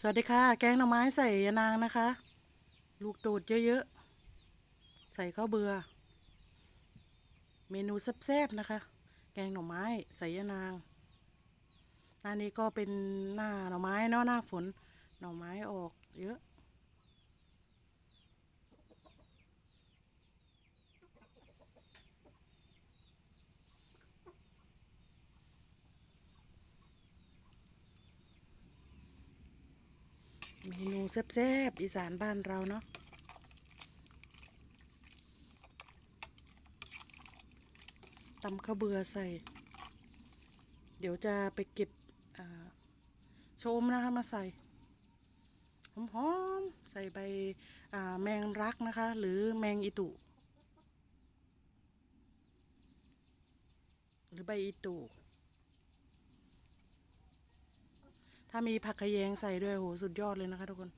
สวัสดีค่ะ แกงหน่อไม้ใส่ยานางนะคะ ลูกโดดเยอะๆ ใส่ข้าวเบื่อ เมนูแซ่บๆนะคะ แกงหน่อไม้ใส่ยานางหน้านี้ก็เป็นหน้าหน่อไม้เนาะหน้าฝนหน่อไม้ออกเยอะ เมนูแซ่บๆอีสานบ้านเราเนาะตำข้าวเบือใส่ เดี๋ยวจะไปเก็บชมนะคะมาใส่หอมๆใส่ใบแมงรักนะคะ หรือแมงอิตุ หรือใบอิตุ ถ้ามีผักขยงใส่ด้วยโหสุดยอดเลยนะคะทุกคน